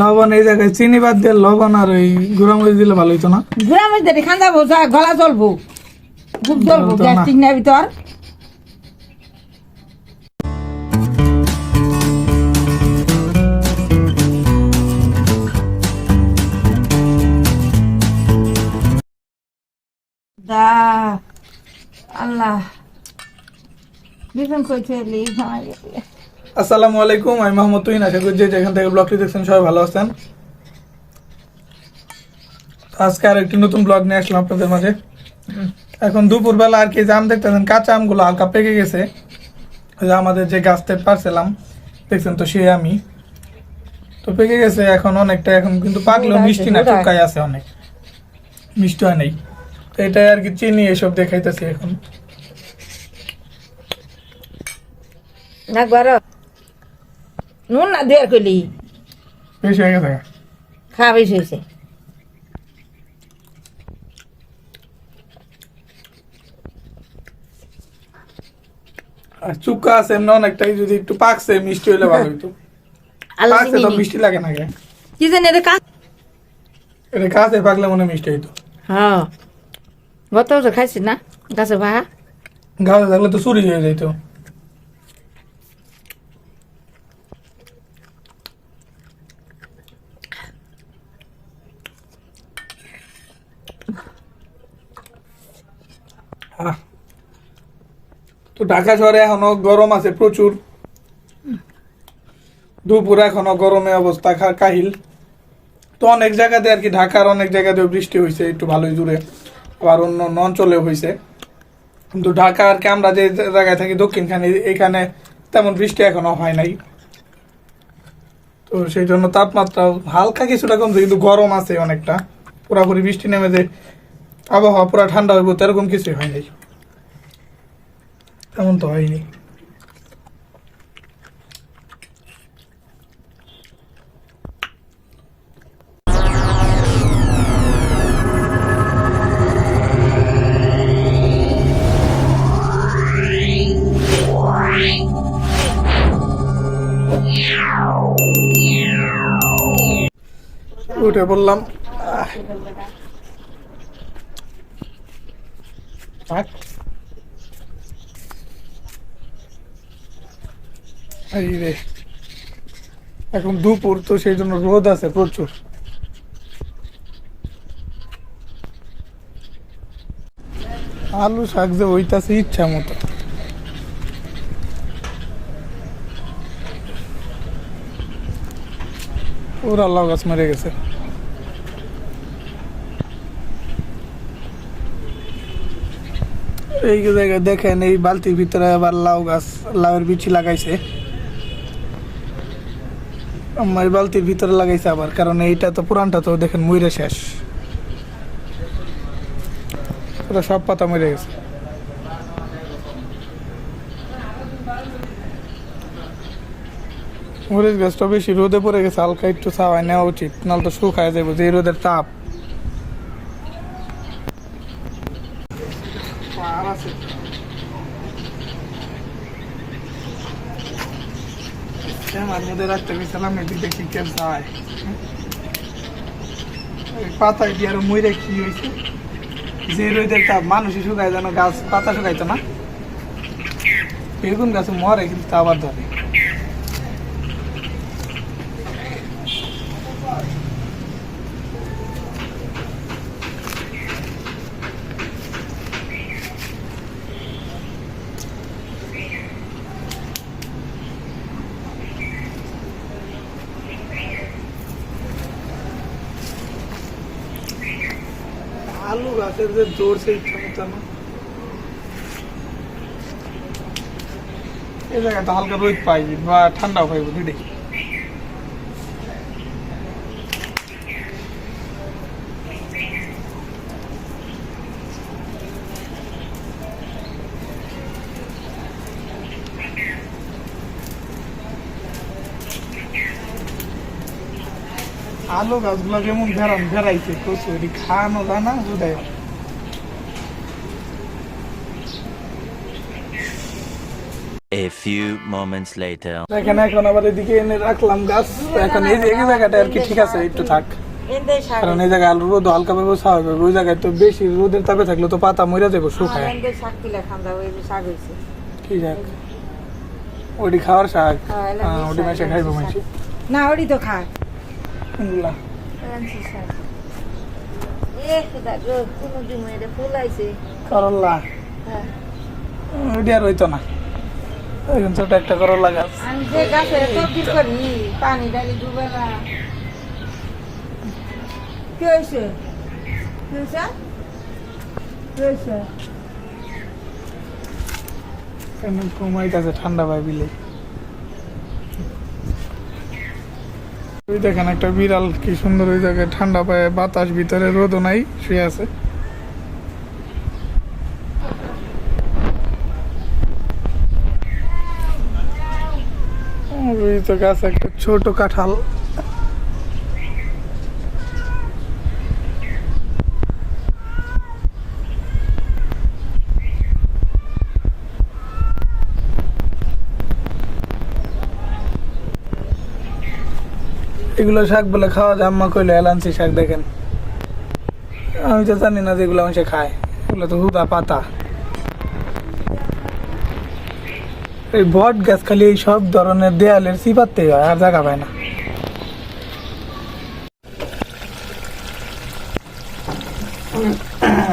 লবণ এই জায়গায় চিনি বাদ দিয়ে লবণ আর ওই গুঁড়ামরিচ দিলে ভালো হইতো না? খান্দা বোঝা গলা জ্বলবো। জ্বলতো না। গ্যাস্ট্রিক না ভিতর। দা আল্লাহ। বিপিন কইছে লি ভাই আসসালামু আলাইকুম আমি মোহাম্মদ তুহিন। আশা করি যে যেখান থেকে ব্লগটি দেখছেন সবাই ভালো আছেন। আজকে আর একটি নতুন ব্লগ নিয়ে আসলাম আপনাদের মাঝে। এখন দুপুরবেলা আর কি জাম দেখতেছেন কাঁচা আমগুলো হালকা পেকে গেছে। যে আমাদের যে গাছ থেকে পারছিলাম দেখছেন তো সে আমি তো পেকে গেছে এখন অনেকটা এখন কিন্তু পাকলেও মিষ্টি না টুকাই আছে অনেক। মিষ্টি হয় নাই। তো এটাই আর কি চিনি এসব দেখাইতেছি এখন। না নুন না দেয়ার কইলি বেশি হয়ে গেছে খাওয়া বেশি হয়েছে। চুক্কা আছে এমনি অনেকটাই যদি একটু পাকছে মিষ্টি হইলে ভালো হইতো। পাকছে তো মিষ্টি লাগে না কি জানি এটা কাজ এটা কাছে পাকলে মনে মিষ্টি হইতো। হ্যাঁ। গত বছর খাইছি না? গাছে ভাহা? গাছে থাকলে তো চুরি হয়ে যাইতো। তো ঢাকা শহরে এখনও গরম আছে প্রচুর। দুপুর এখনও গরমে অবস্থা কাহিল। তো অনেক জায়গাতে আর কি, ঢাকার অনেক জায়গাতে বৃষ্টি হয়েছে একটু ভালোই দূরে আবার অন্য অন্য অঞ্চলেও হয়েছে কিন্তু ঢাকা আর কি, আমরা যে জায়গায় থাকি দক্ষিণখানে, এখানে তেমন বৃষ্টি এখনও হয় নাই। তো সেই জন্য তাপমাত্রা হালকা কিছুটা কমছে, কিন্তু গরম আছে অনেকটা। পুরাপুরি বৃষ্টি নেমে যে আবহাওয়া পুরা ঠান্ডা হইব তো এরকম কিছুই হয় নাই। তেমন তো হয়নি। উঠে বললাম থাক। রে। এখন দুপুর তো সেই জন্য রোদ আছে প্রচুর। আলু শাক যে হইতাছে ইচ্ছা মতো। পুরা লাউ গাছ মেরে গেছে। এই জায়গায় দেখেন এই বালতির ভিতরে আবার লাউ গাছ, লাউয়ের বিচি লাগাইছে। আমার বালতির ভিতরে লাগাইছে আবার, কারণ এইটা তো পুরানটা তো দেখেন মইরে শেষ। পুরো সব পাতা মরে গেছে। মরিচ গাছটা বেশি রোদে পড়ে গেছে, হালকা একটু ছাওয়ায় নেওয়া উচিত, নাহলে তো শুকায় যাব যে রোদের তাপ আর আছে। রাখতে গেছিলাম, এদিকে কি কেউ যায়। পাতায় দিয়ে আরও মইরে কি হয়েছে যে রোদের তাপ, মানুষই শুকায় যেন গাছ পাতা শুকাইতো না। বেগুন গাছ মরে, কিন্তু আবার ধরে। গাছের যে জোর সেই ক্ষমতা না এই জায়গাটা হালকা রোদ পাই বা ঠান্ডাও পাইব দুইটাই আলু গাছগুলো যেমন ভেড়ান ভেড়াইছে কচুরি খাওয়ানো যায় না বুঝাই A few moments later. এখানে এখন আবার এদিকে এনে রাখলাম গাছ। এখন এই যে এই জায়গাটা আর কি ঠিক আছে একটু থাক। শাক কারণ এই জায়গায় আলু রোদ হালকা ভাবে স্বাভাবিক ওই জায়গায় তো বেশি রোদের তাপে থাকলে তো পাতা মরে যাবে শুকায়। শাক শাক কি যাক। ওটি খাওয়ার শাক। হ্যাঁ, হ্যাঁ, ওটি মাসে শাক, খাইবো মাসে না ওডি তো খায় কোনগুলা করল্লা ওটি না এখন ছোট একটা করল্লা গাছ। পানি ডালি কি হয়েছে? কি ঠান্ডা পায় বিলে। ওই দেখেন একটা বিড়াল, কি সুন্দর ওই জায়গায় ঠান্ডা পায়ে, বাতাস ভিতরে, রোদও নাই, শুয়ে আছে। একটা ছোট কাঁঠাল। এগুলো শাক বলে খাওয়া যায়। আম্মা কইলো এলান্সি শাক দেখেন। আমি তো জানি না যে এগুলো মানুষে খায়। এগুলো তো হুদা পাতা। এই বট গাছ খালি এই সব ধরনের দেয়ালের সিপাতে হয় আর জায়গা পায় না।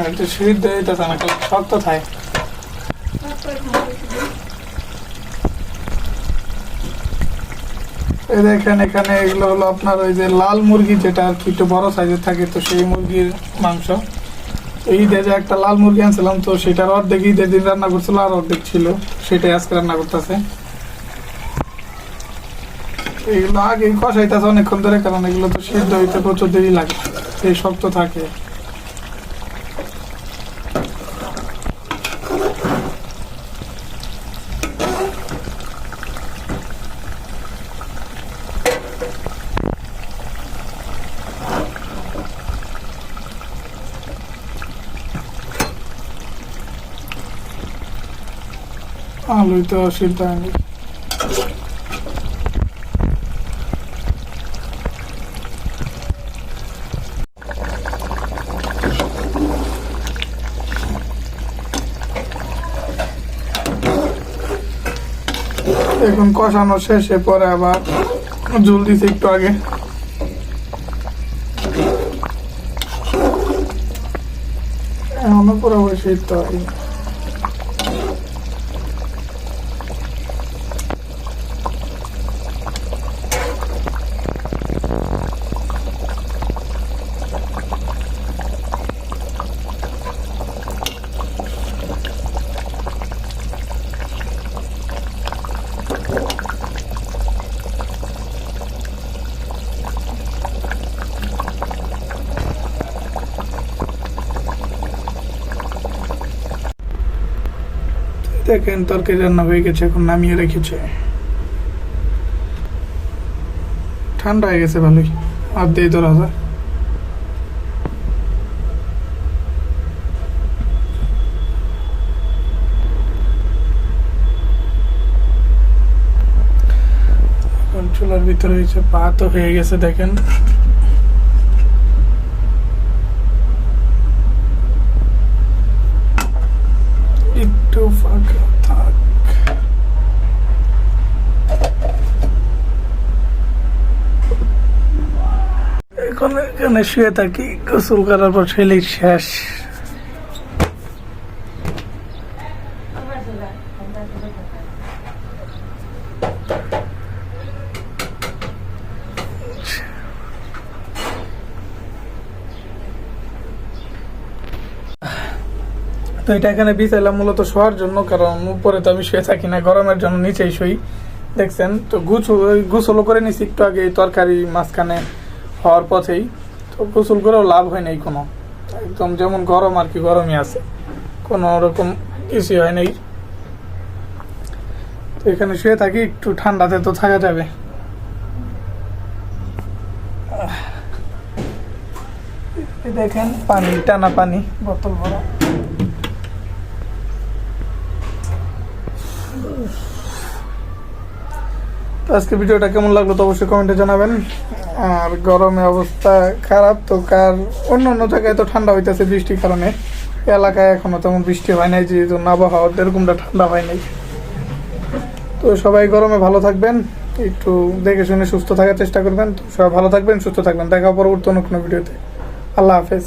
একটু সিদ্ধ হইতেছে না শক্ত থাকে দেখেন, এখানে এগুলো হলো আপনার ওই যে লাল মুরগি যেটা আর কি, একটু বড় সাইজের থাকে, তো সেই মুরগির মাংস। ঈদে যে একটা লাল মুরগি আনছিলাম, তো সেটার অর্ধেক ঈদের দিন রান্না করছিল, আর অর্ধেক ছিল। সেটাই আজকে রান্না করতেছে। এগুলো আগে কষাইতেছে অনেকক্ষণ ধরে, কারণ এগুলো তো সিদ্ধ হইতে প্রচুর দেরি লাগে। এই শক্ত থাকে। আলুই তো সিদ্ধ এখন কষানো শেষে পরে আবার জল দিছে একটু আগে। এখনও পুরোপুরি সিদ্ধ হয়নি। দেখেন তরকারি রান্না হয়ে গেছে, এখন নামিয়ে রেখেছে। ঠান্ডা হয়ে গেছে ভালোই। আর দিয়ে যায়। এখন চুলার ভিতরে হয়েছে পা তো হয়ে গেছে, দেখেন। একটু এখন এখানে শুয়ে থাকি গোসল করার পর শেষ তো এটা এখানে বিছাইলাম মূলত শোয়ার জন্য, কারণ উপরে তো আমি শুয়ে থাকি না, গরমের জন্য নিচেই শুই। দেখছেন? তো গুছু গোসলও করে নিছি একটু আগে তরকারি মাঝখানে হওয়ার পথেই। তো গোসল করেও লাভ হয় নাই কোনো। একদম যেমন গরম আর কি, গরমই আছে। কোনো রকম কিছুই হয় নাই। তো এখানে শুয়ে থাকি, একটু ঠান্ডাতে তো থাকা যাবে। দেখেন, পানি, টানা পানি, বোতল ভরা। তো আজকে ভিডিওটা কেমন লাগল তো অবশ্যই কমেন্টে জানাবেন। আর গরমে অবস্থা খারাপ তো কার অন্য অন্য জায়গায় তো ঠান্ডা হইতেছে বৃষ্টির কারণে। এলাকায় এখনও তেমন বৃষ্টি হয় নাই, যেহেতু আবহাওয়া এরকমটা ঠান্ডা হয় নাই। তো সবাই গরমে ভালো থাকবেন, একটু দেখে শুনে সুস্থ থাকার চেষ্টা করবেন। তো সবাই ভালো থাকবেন, সুস্থ থাকবেন। দেখা পরবর্তী অন্য কোনো ভিডিওতে। আল্লাহ হাফেজ।